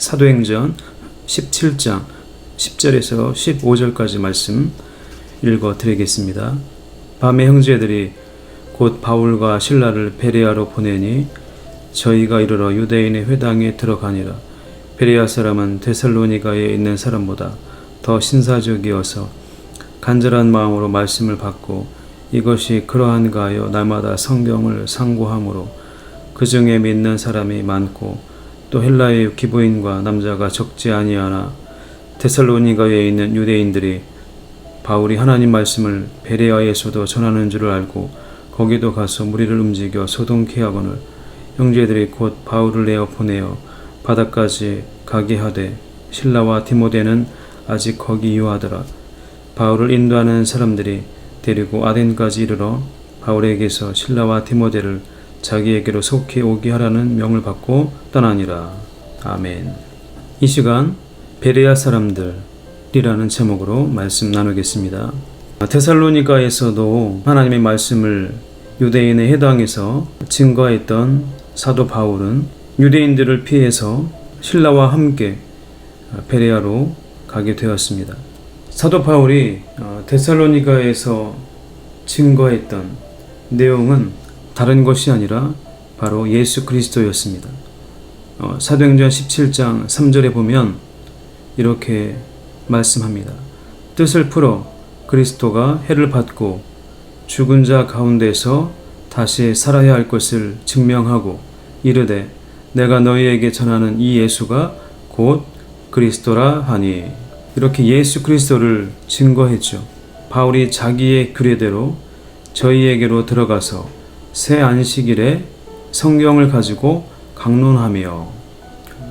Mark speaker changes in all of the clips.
Speaker 1: 사도행전 17장 10절에서 15절까지 말씀 읽어 드리겠습니다. 밤에 형제들이 곧 바울과 신라를 베레아로 보내니 저희가 이르러 유대인의 회당에 들어가니라. 베레아 사람은 데살로니가에 있는 사람보다 더 신사적이어서 간절한 마음으로 말씀을 받고 이것이 그러한가 하여 날마다 성경을 상고함으로 그 중에 믿는 사람이 많고 또 헬라의 기부인과 남자가 적지 아니하나 데살로니가에 있는 유대인들이 바울이 하나님 말씀을 베레아에서도 전하는 줄을 알고 거기도 가서 무리를 움직여 소동케 하거늘 형제들이 곧 바울을 내어 보내어 바다까지 가게 하되 신라와 디모데는 아직 거기 유하더라. 바울을 인도하는 사람들이 데리고 아덴까지 이르러 바울에게서 신라와 디모데를 자기에게로 속히 오게 하라는 명을 받고 떠나니라. 아멘. 이 시간 베레아 사람들이라는 제목으로 말씀 나누겠습니다. 테살로니가에서도 하나님의 말씀을 유대인의 해당에서 증거했던 사도 바울은 유대인들을 피해서 신라와 함께 베레아로 가게 되었습니다. 사도 바울이 어, 데살로니가에서 증거했던 내용은 다른 것이 아니라 바로 예수 그리스도였습니다. 어, 사도행전 17장 3절에 보면 이렇게 말씀합니다. 뜻을 풀어 그리스도가 해를 받고 죽은 자 가운데서 다시 살아야 할 것을 증명하고 이르되 내가 너희에게 전하는 이 예수가 곧 그리스도라 하니 이렇게 예수 그리스도를 증거했죠. 바울이 자기의 규례대로 저희에게로 들어가서 새 안식일에 성경을 가지고 강론하며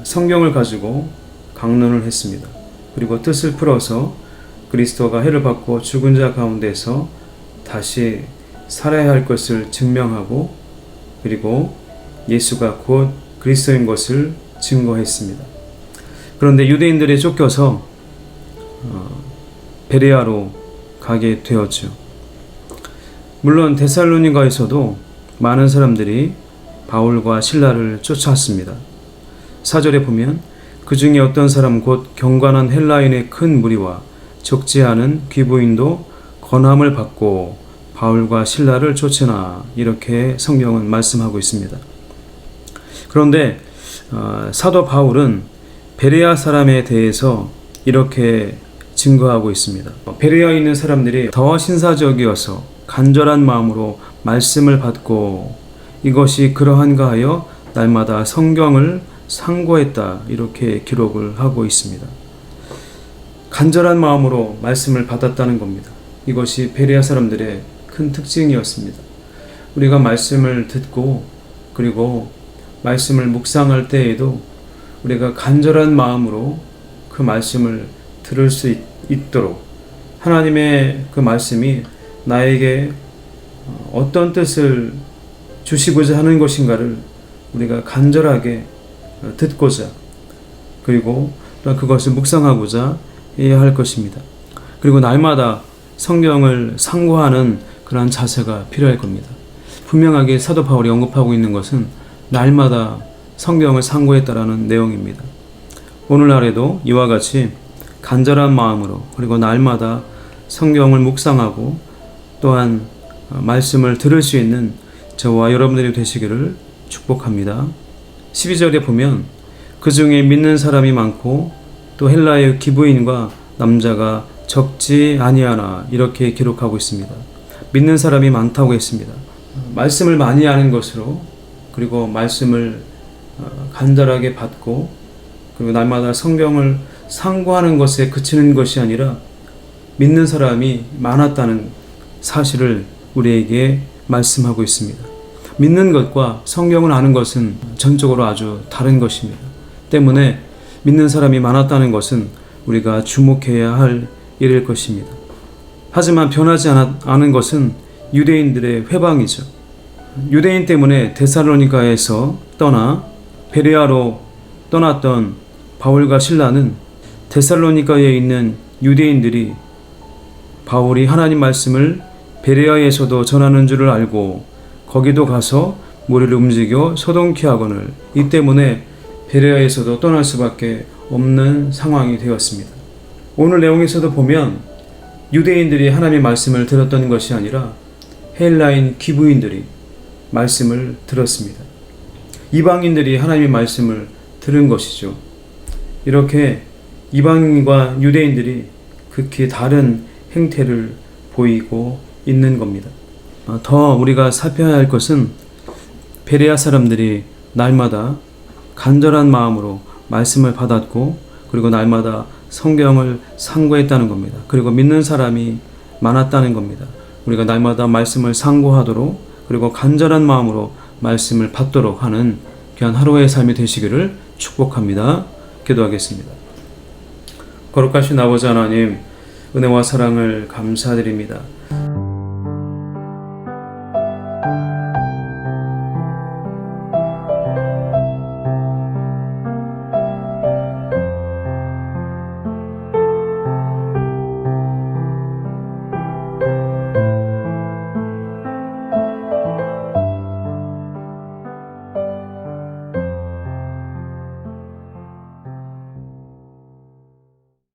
Speaker 1: 성경을 가지고 강론을 했습니다. 그리고 뜻을 풀어서 그리스도가 해를 받고 죽은 자 가운데서 다시 살아야 할 것을 증명하고 그리고 예수가 곧 그리스도인 것을 증거했습니다. 그런데 유대인들이 쫓겨서 어, 베레아로 가게 되었죠. 물론 데살로니가에서도 많은 사람들이 바울과 신라를 쫓아왔습니다. 사절에 보면 그 중에 어떤 사람 곧 경관한 헬라인의 큰 무리와 적지 않은 귀부인도 권함을 받고 바울과 신라를 쫓으나 이렇게 성경은 말씀하고 있습니다. 그런데 어, 사도 바울은 베레아 사람에 대해서 이렇게 증거하고 있습니다. 베레아에 있는 사람들이 더 신사적이어서 간절한 마음으로 말씀을 받고 이것이 그러한가 하여 날마다 성경을 상고했다 이렇게 기록을 하고 있습니다. 간절한 마음으로 말씀을 받았다는 겁니다. 이것이 베레아 사람들의 큰 특징이었습니다. 우리가 말씀을 듣고 그리고 말씀을 묵상할 때에도 우리가 간절한 마음으로 그 말씀을 들을 수 있, 있도록 하나님의 그 말씀이 나에게 어떤 뜻을 주시고자 하는 것인가를 우리가 간절하게 듣고자 그리고 또 그것을 묵상하고자 해야 할 것입니다. 그리고 날마다 성경을 상고하는 그러한 자세가 필요할 겁니다. 분명하게 사도 바울이 언급하고 있는 것은 날마다 성경을 상고했다라는 내용입니다. 오늘날에도 이와 같이 간절한 마음으로 그리고 날마다 성경을 묵상하고 또한 말씀을 들을 수 있는 저와 여러분들이 되시기를 축복합니다. 12절에 보면 그 중에 믿는 사람이 많고 또 헬라의 기부인과 남자가 적지 아니하나 이렇게 기록하고 있습니다. 믿는 사람이 많다고 했습니다. 말씀을 많이 아는 것으로 그리고 말씀을 어, 간절하게 받고 그리고 날마다 성경을 상고하는 것에 그치는 것이 아니라 믿는 사람이 많았다는 사실을 우리에게 말씀하고 있습니다. 믿는 것과 성경을 아는 것은 전적으로 아주 다른 것입니다. 때문에 믿는 사람이 많았다는 것은 우리가 주목해야 할 일일 것입니다. 하지만 변하지 않은 것은 유대인들의 회방이죠. 유대인 때문에 데살로니가에서 떠나 베레아로 떠났던 바울과 신라는 데살로니가에 있는 유대인들이 바울이 하나님 말씀을 베레아에서도 전하는 줄을 알고 거기도 가서 무리를 움직여 소동케 하거늘 이 때문에 베레아에서도 떠날 수밖에 없는 상황이 되었습니다. 오늘 내용에서도 보면 유대인들이 하나님의 말씀을 들었던 것이 아니라 헬라인 기부인들이 말씀을 들었습니다. 이방인들이 하나님의 말씀을 들은 것이죠. 이렇게 이방인과 유대인들이 극히 다른 행태를 보이고 있는 겁니다. 어, 더 우리가 살펴야 할 것은 베레아 사람들이 날마다 간절한 마음으로 말씀을 받았고 그리고 날마다 성경을 상고했다는 겁니다. 그리고 믿는 사람이 많았다는 겁니다. 우리가 날마다 말씀을 상고하도록 그리고 간절한 마음으로 말씀을 받도록 하는 귀한 하루의 삶이 되시기를 축복합니다. 기도하겠습니다. 거룩하신 아버지 하나님, 은혜와 사랑을 감사드립니다.